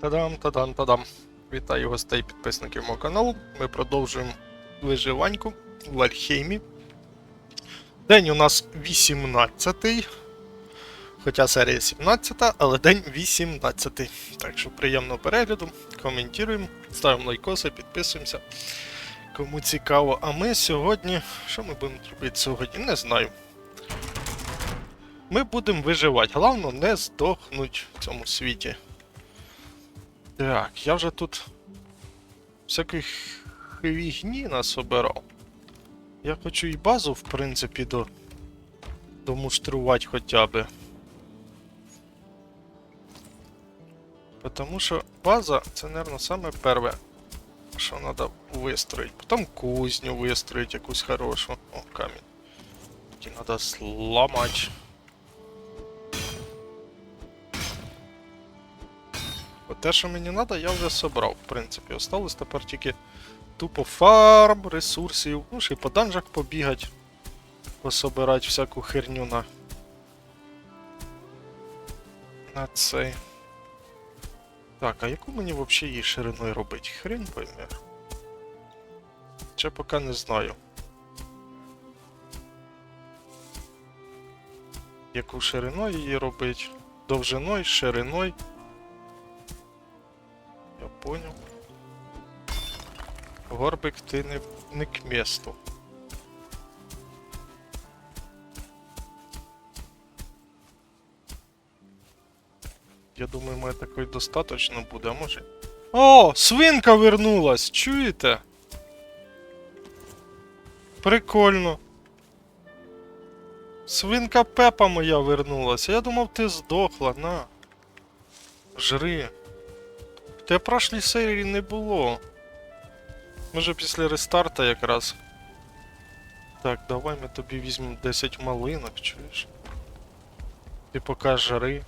Та-дам, та-дам, та-дам. Вітаю гостей підписників мого каналу. Ми продовжуємо виживаньку в Альхеймі. День у нас 18. Хоча серія 17, але день 18. Так що приємного перегляду, коментуємо, ставимо лайкоси, підписуємося. Кому цікаво. А ми сьогодні. Що ми будемо робити сьогодні? Не знаю. Ми будемо виживати. Головне не здохнуть в цьому світі. Так, я вже тут всяких хвігні насобирав. Я хочу і базу, в принципі, до... домуштрувати хоча би. Потому що база це, мабуть, саме перше, що треба вистроїти. Потім кузню вистроїти якусь хорошу. О, камінь. Тоді треба зламати. Те, що мені треба, я вже собрав, в принципі. Осталось тепер тільки тупо фарм, ресурсів, ну ще й по данжах побігати, пособирати всяку херню на. На цей. Так, а яку мені взагалі її шириною робити? Хрен пойме. Ще поки не знаю. Яку шириною її робити? Довжиною, шириною. Понял. Горбик, ти не, не к месту. Я думаю, мене такої достаточно буде, а. О, свинка вернулась! Чуєте? Прикольно. Свинка Пепа моя вернулася. Я думав, ти здохла, на. Жри. В прошлій серії не було. Може після рестарта якраз. Так, давай ми тобі візьмемо 10 малинок, чуєш? Ти поки жари.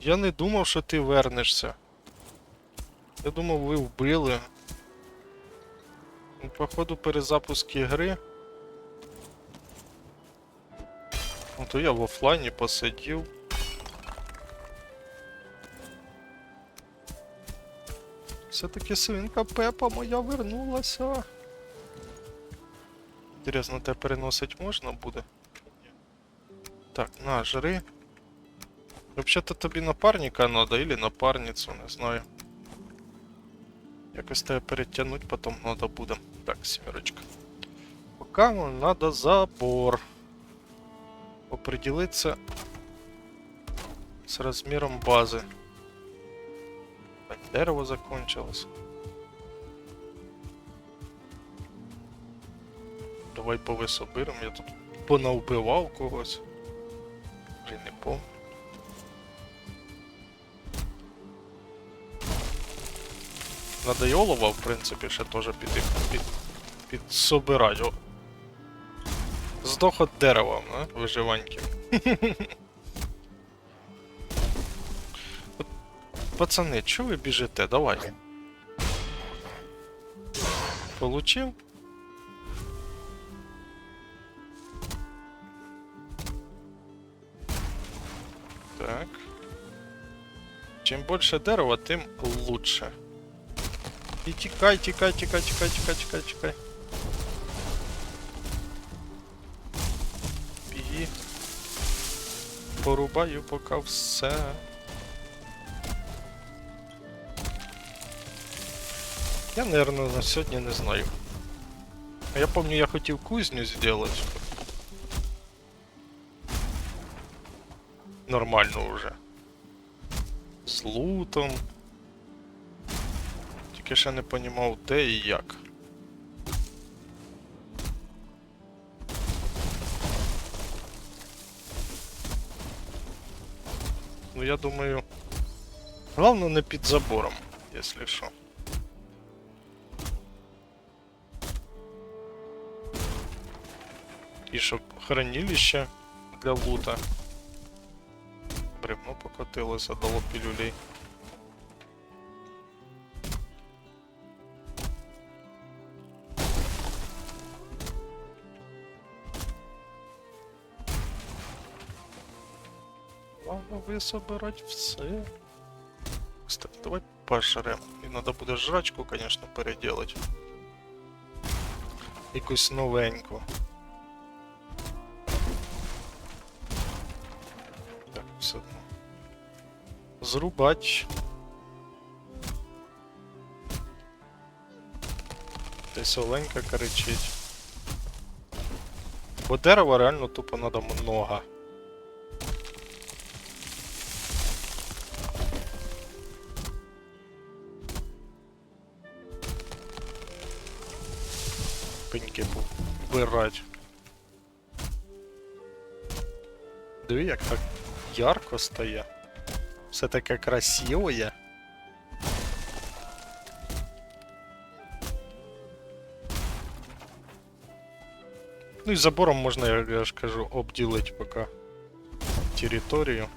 Я не думав, що ти вернешся. Я думав, ви вбили. Ну, Походу перезапуск ігри. Ну то я в офлайні посидів. Все-таки свинка Пепа моя вернулася. Інтересно, те переносить можна буде? Так, на, жри. Взагалі-то тобі напарника надо, или напарницю, не знаю. Якось тебе перетягнуть потім надо буде. Так, сімерочка. Поки нам надо забор. Определиться с размером базы. Так, дерево закончилось. Давай повисобирим, я тут понавбивав когось. Вже не помню. Надо й олова, в принципі, ще теж піти під, підсобирать. О. Здох от дерева, а? Виживаньки. Пацани, чого ви біжите? Давай. Получив? Так. Чим більше дерева, тим лучше. І тікай, тікай, тікай, тікай, тікай, тікай, тікай. Біги. Порубаю поки все. Я, наверное, на сьогодні не знаю. А Я помню, я хотів кузню зробити. Нормально уже. З лутом. Тільки ще не понімав, де і як. Ну я думаю. Главное не під забором, якщо що. І щоб хранилище для лута. Бревно покотилося, дало пілюлей. Главное висобирать все. кстати, давай пожрем. І треба буде жрачку, конечно, переделать. Якусь новеньку. Зрубать. Десь оленька кричить. Бо дерева реально тупо надо много. Пеньки вбирать. Диви, як так ярко стає. Все таке красиве. Ну і забором можна, я, я ж кажу, обділити поки територію.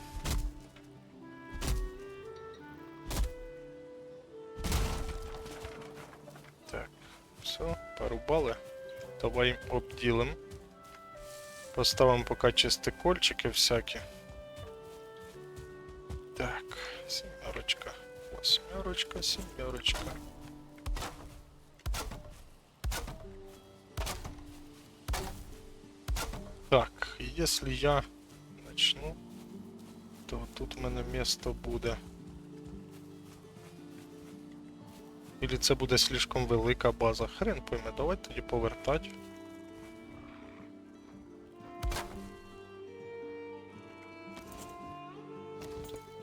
Так, все, порубали. Давай обділим. Поставимо поки чистикольчики всякі. Восьмерочка, сімерочка. Так, если я начну, то тут в мене місто буде. Или це буде слишком велика база. Хрен пойме, давай тоді повертати.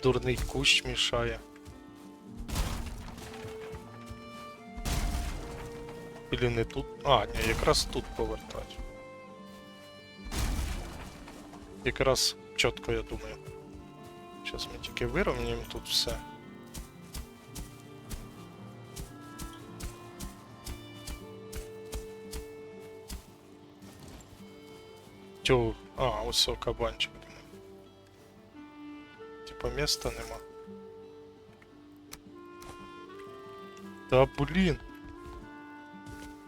Дурний кущ мішає. Или не тут. А, ні, якраз тут повертати. Якраз чітко, я думаю. Зараз ми тільки вирівняємо тут все. Тю, а, ось кабанчик. Типа міста нема. Та блін.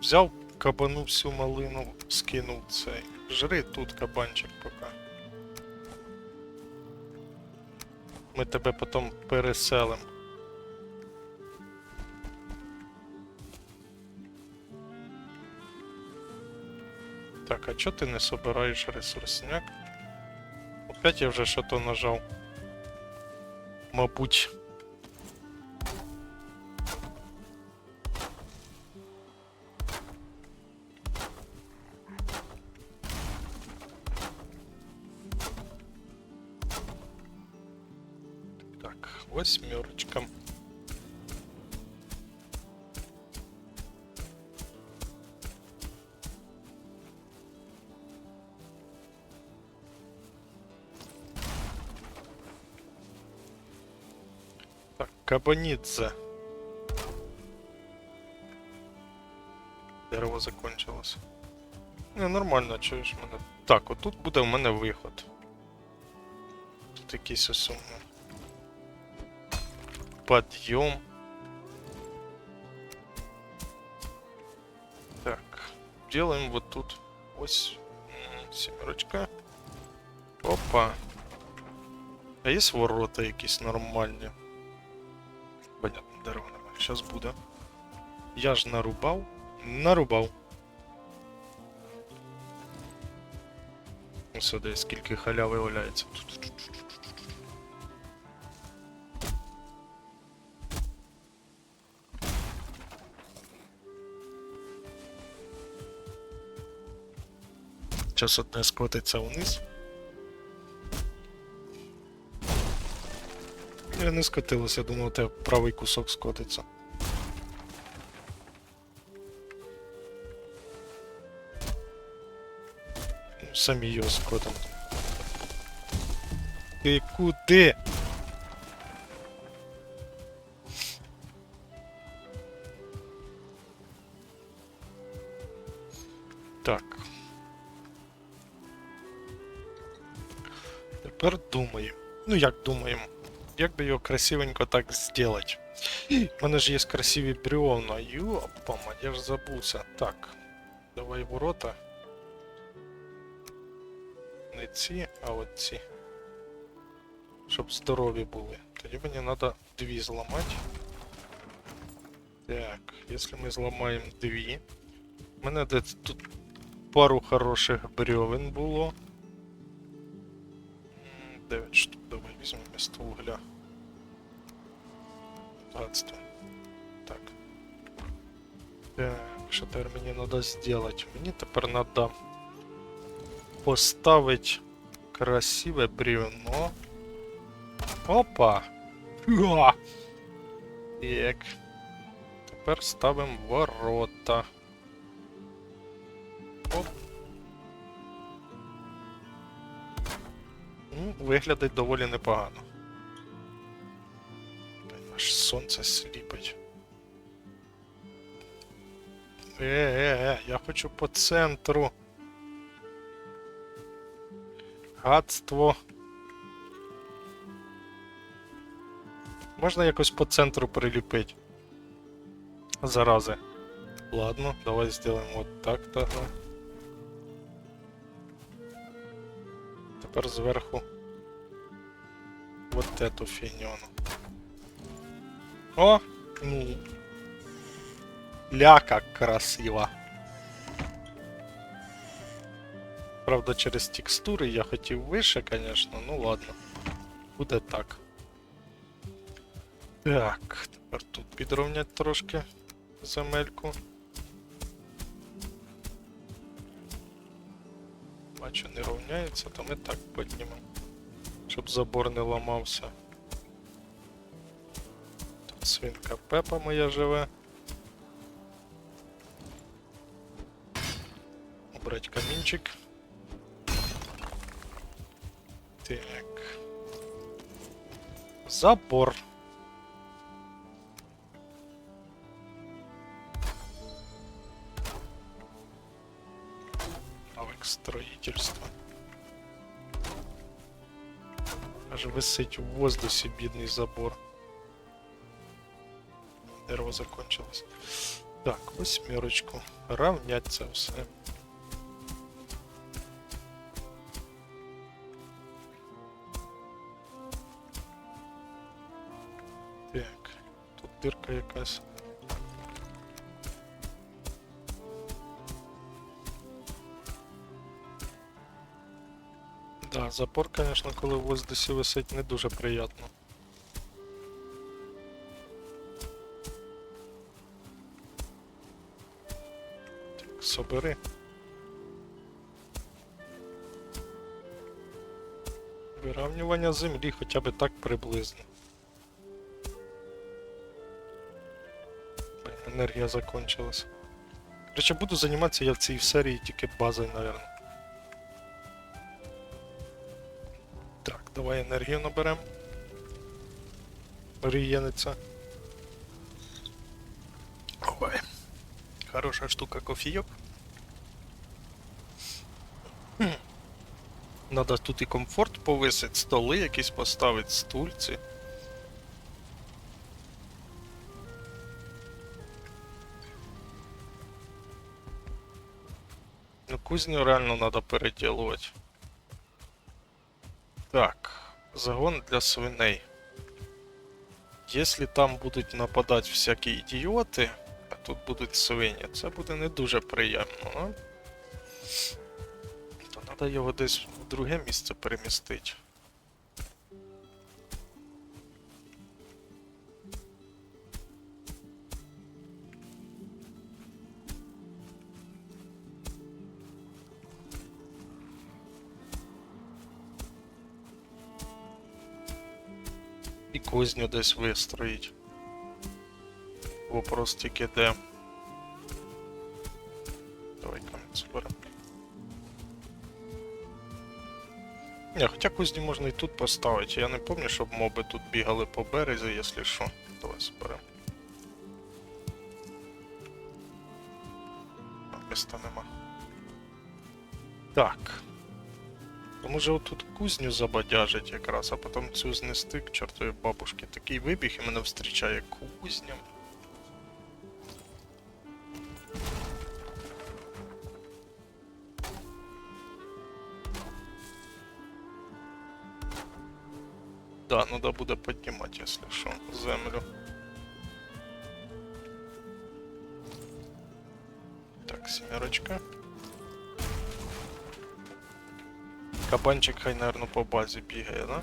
Взяв кабану всю малину, скинув цей. Жри тут кабанчик пока. Ми тебе потім переселим. Так, а чо ти не собираєш ресурсняк? Опять я вже що-то нажав. Мабуть. Так, кабанидзе. Дерево закончилось. Не, нормально, чуєш мене. Так, отут буде в мене виход. Тут якийсь ось у мене подъем. Так, делаем вот тут ось м, семерочка. Опа. А є ворота якісь нормальні? Понятно, дерева немає. Щас буде. Я ж нарубав. Нарубав. Ось де скільки халяви валяється. Зараз одне скотиться вниз. Я не скотилося, я думав, у тебе правий кусок скотиться. Самі його скотом. Ти куди? Так. Тепер думаємо. Ну як думаємо? Як би його красивенько так зробити? У мене ж є красиві бревна. Йопа, я ж забувся. Так. Давай ворота. Не ці, а от ці. Щоб здорові були. Тоді мені треба дві зламати. Так, якщо ми зламаємо дві. У мене десь тут пару хороших бревен було. М, Дев'ять штук, давай візьмемо місто угля. Багатство. Так. Так, що тепер мені треба зробити? Мені тепер треба поставити красиве бревно. Опа! Ха! Так. Тепер ставимо ворота. Виглядить доволі непогано. Аж сонце сліпить. Е, е, е, я хочу по центру. Гадство. Можна якось по центру приліпити. Зарази. Ладно, давай сделаем вот так тогда. Тепер зверху вот эту фігньону. О! Ну. Ля как красиво. Правда, через текстури я хотів вище, конечно, ну ладно. Буде так. Так, тепер тут підровнять трошки земельку. Бачу, не рівняється, то ми так піднімемо. Щоб забор не ламався. Тут свинка Пепа моя живе. Убрать камінчик. Так. Забор. навык строительства. Аж висить у воздусі бідний забор. Дерево закончилось. Так, восьмерочку. Равнять це все. Так, тут дирка якась. Да, запор, конечно, коли в воздусі висить, не дуже приємно. Так, собери. Вирівнювання землі хоча б так приблизно. Енергія закончилась. Короче, буду займатися я в цій серії тільки базою, наверное. Давай енергію наберем. Рієниця. Ой. Хороша штука кофійок. Хм. Надо тут і комфорт повисить, столи якісь поставити, стульці. Ну, кузню реально надо переделывать. Так, загон для свиней. Якщо там будуть нападати всякі ідіоти, а тут будуть свині, це буде не дуже приємно, а? То треба його десь в друге місце перемістити. Кузню десь вистроїть. Вопрос тільки де. Давай камінь зберемо. Ні, хоча кузню можна і тут поставити. Я не пам'ятаю, щоб моби тут бігали по березі, якщо що. Давай зберемо. Міста нема. Так. Може отут кузню забадяжить якраз, а потім цю знести к чортовій бабушки. Такий вибіг і мене зустрічає кузня. Да, треба буде піднімати, якщо що, землю. Так, сімерочка. Кабанчик хай, наверное, по базі бігає, да?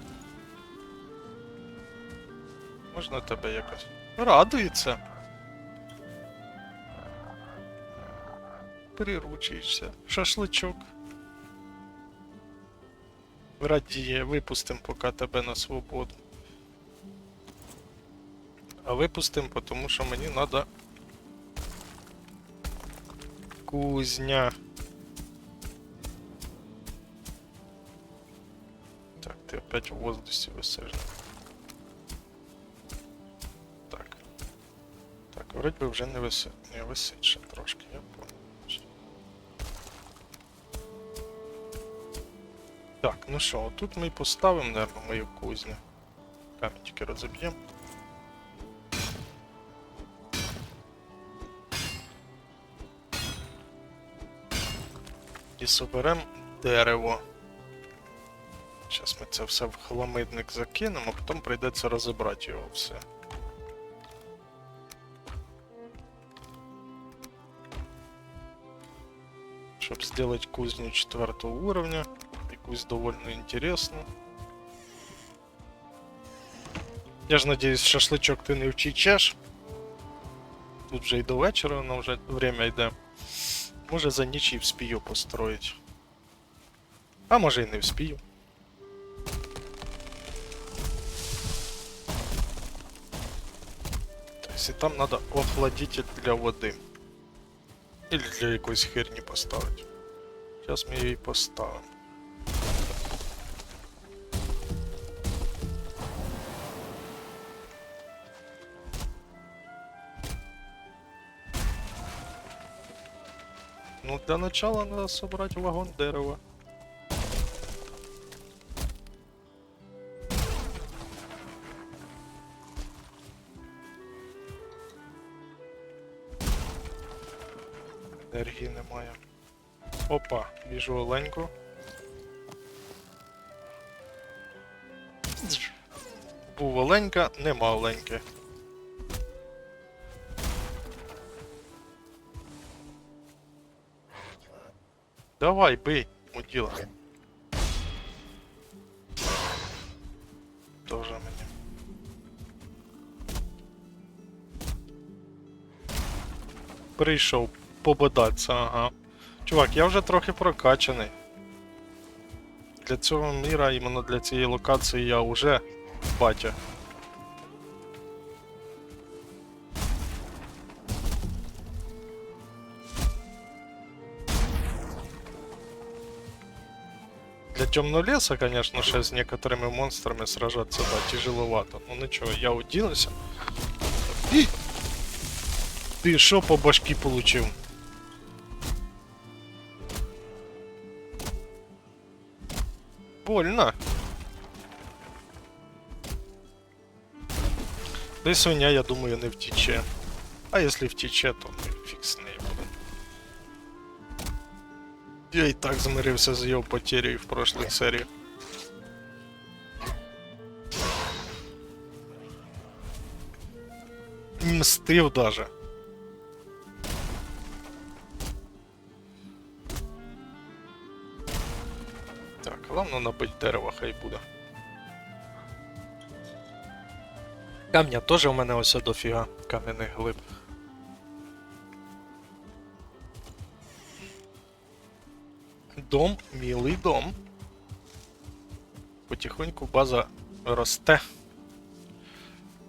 Можна тебе якось. Радується. Приручуєшся. Шашличок. Радіє, випустим поки тебе на свободу. А випустим, тому що мені треба кузня. Опять в воздусі висиш. Так. Так, вроді би вже не висить. Не висить ще трошки, я понял. Так, ну що, тут ми поставимо, наверное, мою кузню. Камінчики розіб'ємо. І соберемо дерево. Зараз ми це все в хламидник закинемо, а потім прийдеться розібрати його все. Щоб зробити кузню четвертого уровня. Якусь довольно интересную. Я ж надіюсь, шашличок ти не вчичеш. Тут вже і до вечора, воно вже время йде. Може за ніч і вспію построїти. А може і не вспію. і там треба охладитель для води. Или для якоїсь херні поставити. Зараз ми її поставимо. Ну, для начала надо собрать вагон дерева. Енергії немає. Опа, віжу оленьку. Був оленька, нема оленьки. Давай, бей, мудила. Тоже мені. Прийшов пободатися, ага. Чувак, я вже трохи прокачаний. Для цього міра, іменно для цієї локації я вже батя. Для темного леса, конечно, ще с некоторыми монстрами сражаться, да, тяжеловато. Ну ничего, я уділася. І... Ти що по башки получив? Больно. Да свиня, я думаю, не втече. А если втече, то ми фіг з нею буде. Я і так змирився з його потерею в прошлих серіях. Мстив даже. Главное набить дерева, хай буде. Камня теж у мене ось дофіга кам'яних глиб. Дом, милий дом. Потихоньку база росте.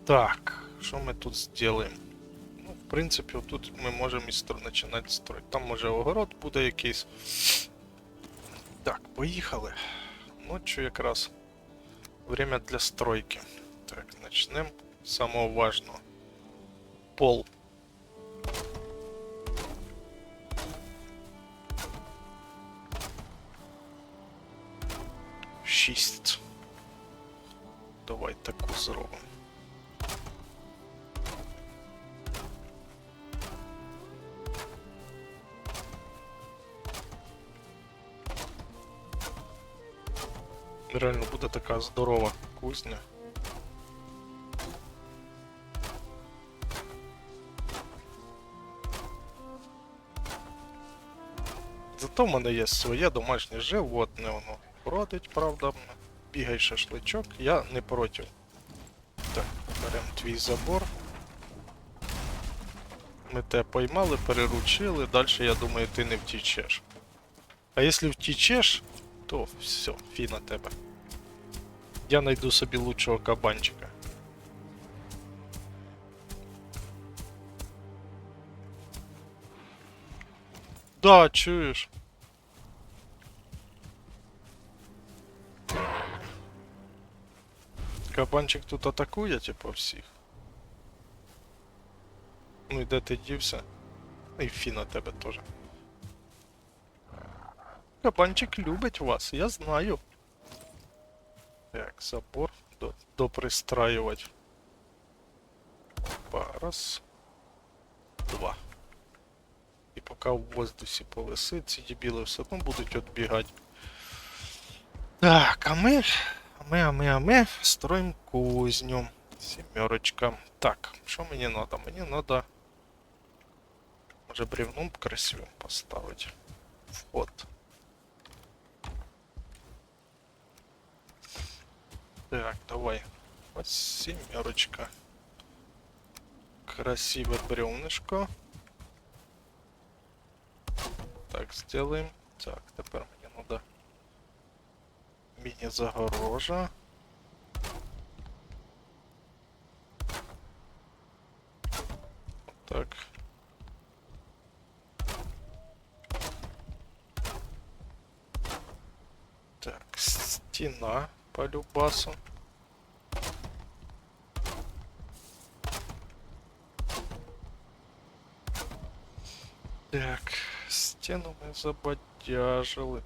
Так, що ми тут зробимо? Ну, в принципі, тут ми можемо і починати строїти. Там може огород буде якийсь. Так, поїхали. Ночью якраз время для стройки. Так, начнем з самого важного. Пол. Шість. Давай таку зробимо. реально буде така здорова кузня. Зато в мене є своє домашнє животне, воно бродить, правда, бігай шашличок, я не проти. Так, беремо твій забор. Ми те поймали, переручили, далі, я думаю, ти не втічеш. А якщо втічеш, то все, фі на тебе. Я знайду собі лучшого кабанчика. Да, чуєш. Кабанчик тут атакує, типу, всіх. Ну і де ти дівся? І фі на тебе теж. Кабанчик любить вас, я знаю. Так, забор до, допристраювати. Опа, раз. Два. І поки в воздусі повисить, ці дебіли все одно будуть відбігати. Так, а ми. А ми, а ми, а ми строим кузню. Сімерочка. Так, що мені надо? Мені надо. Може бревном красивим поставити. Вход. Так, давай. Ось сімерочка. Красиве бревнышко. Так, сделаем. Так, тепер мені надо міні-загорожа. Так. Так, стіна по любасу. Так, стіну ми забадяжили.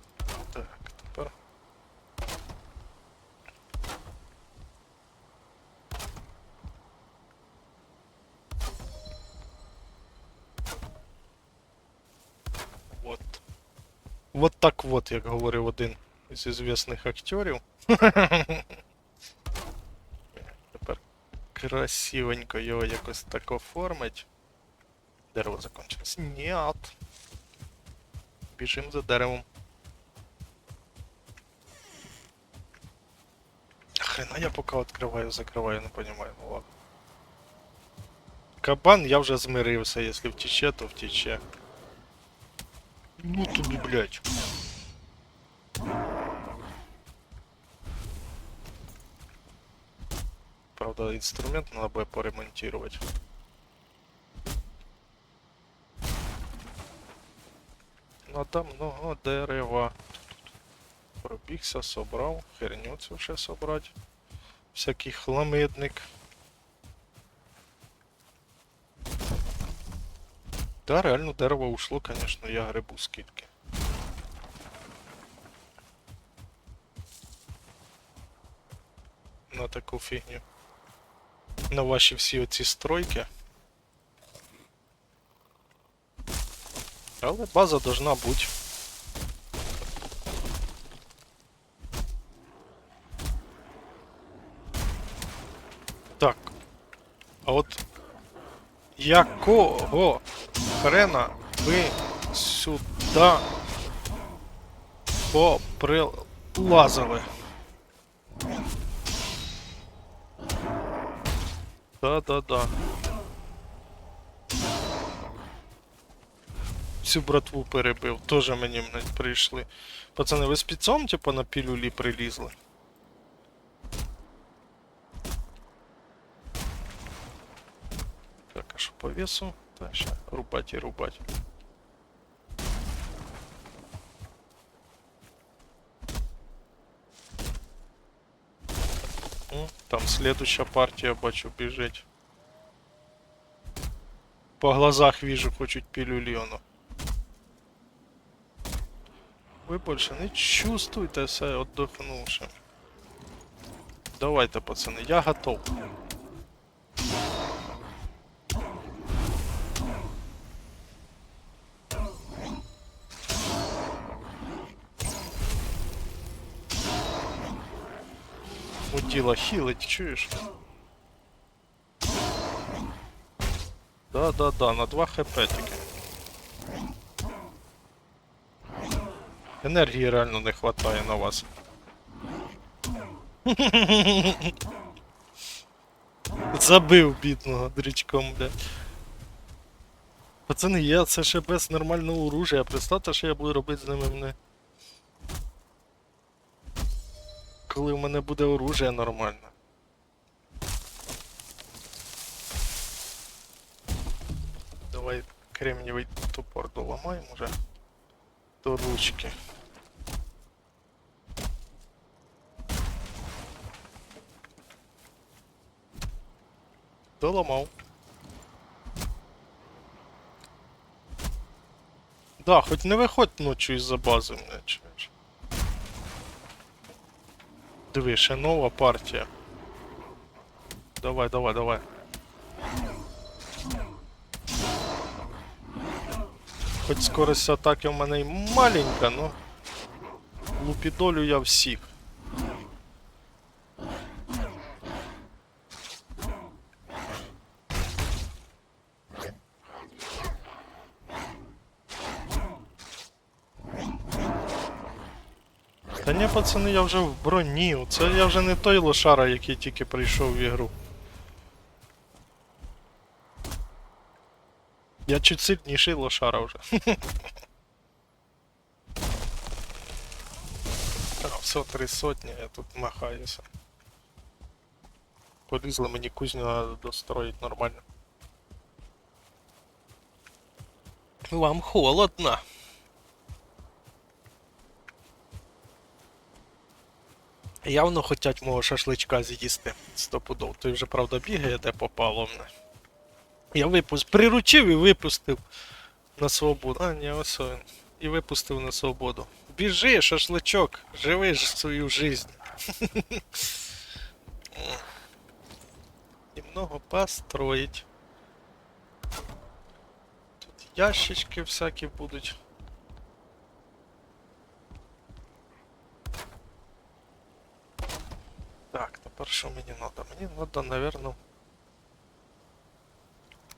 Так, тепер. Вот. Вот так вот, як говорив один із ізвісних актерів. Тепер красивенько його якось так оформить. Дерево закончилось. Нет. Біжим за деревом. Хрена я поки відкриваю, закриваю, не понимаю, ну ладно. Кабан я вже змирився, якщо втече, то втече. Ну тобі, блядь. Правда, инструмент надо бы поремонтировать. Надо много дерева. Пробігся, собрав, херню цю ще собрать. Всякий хламидник. Да, реально дерево ушло, конечно, я грибу скидки. На таку фігню. На ваші всі оці стройки. Але база должна бути. Так. А от якого хрена ви сюди поприлазили? Да-да-да. Всю братву перебив, Тоже мені прийшли. Пацани, ви спецом, типа, на пілюлі прилізли? Так, а що по весу? Та ще рубать і рубать. М, Там следующая партия, бачу, біжить. По глазах вижу, хочуть пилюльону. оно. Ви більше не чувствуйте все отдохнувши. Давайте, пацани, я готов. Мудила хілить, чуєш? Да-да-да, на 2 хп тільки. Енергії реально не вистачає на вас. Забив бідного дрючком, бля. Пацани, я це ще без нормального оружия. Представте, що я буду робити з ними мене. Коли в мене буде оружие нормальне. Давай кремнівий топор доламаємо вже до ручки. Доламав. Да, хоч не виходь ночі із-за бази мене Диви, ще нова партія. Давай, давай, давай. Хоч скорость атаки в мене й маленька, но лупідолю я всіх. Пацани, я вже в броні. Це я вже не той лошара, який тільки прийшов в ігру. Я чуть сильніший лошара вже. Все, три сотні, я тут махаюся. Полізли мені кузню надо достроїть нормально. Вам холодно. Явно хотять мого шашличка з'їсти. Стопудов. Той вже, правда, бігає, де попало мене. Я випустив, приручив і випустив на свободу. А, ні, ось він. І випустив на свободу. Біжи, шашличок, живи ж свою жизнь. Немного построить. Тут ящички всякі будуть. Так, тепер що мені треба? Мені треба, напевно,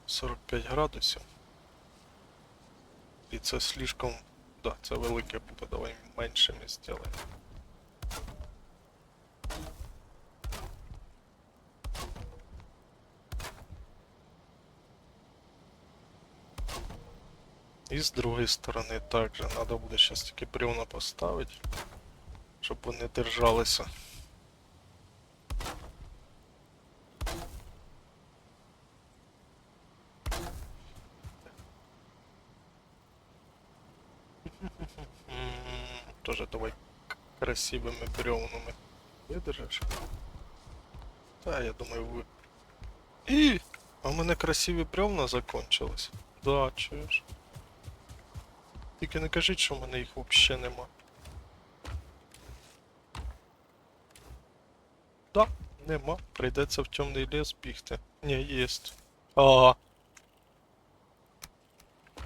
45 градусів. І це слишком. Да, це велике буде, давай меншими зробимо. І з другої сторони також треба буде зараз тільки бревна поставити, щоб вони держалися. Тоже давай красивыми бревнами. Видержиш? Та, я думаю, ви. І! А в мене красиві бревна закончились. Да, чуєш? Тільки не кажіть, що в мене їх взагалі нема. Да, нема. Прийдеться в темний ліс бігти. Ні, єсть. Ага.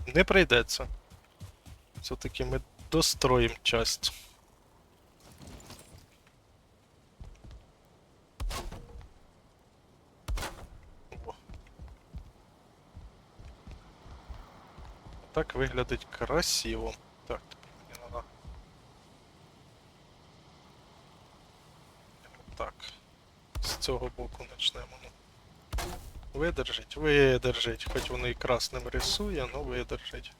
Не прийдеться. Все-таки ми достроїмо часть. Так виглядить красиво. Так, мені надо. Так. З цього боку почнемо. Видержить, видержить. Хоч воно і красним рисує, але видержить.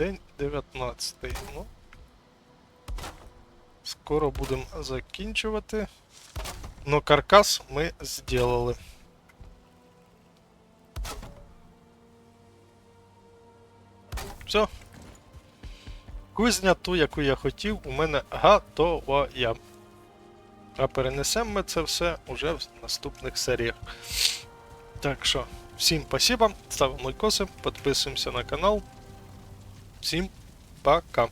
День 19. Ну. Скоро будемо закінчувати. Но каркас ми зробили. Все. Кузня ту, яку я хотів, у мене готова. А перенесемо ми це все уже в наступних серіях. Так що, всім спасибо, ставимо лайкоси, підписуємося на канал. Всім пока.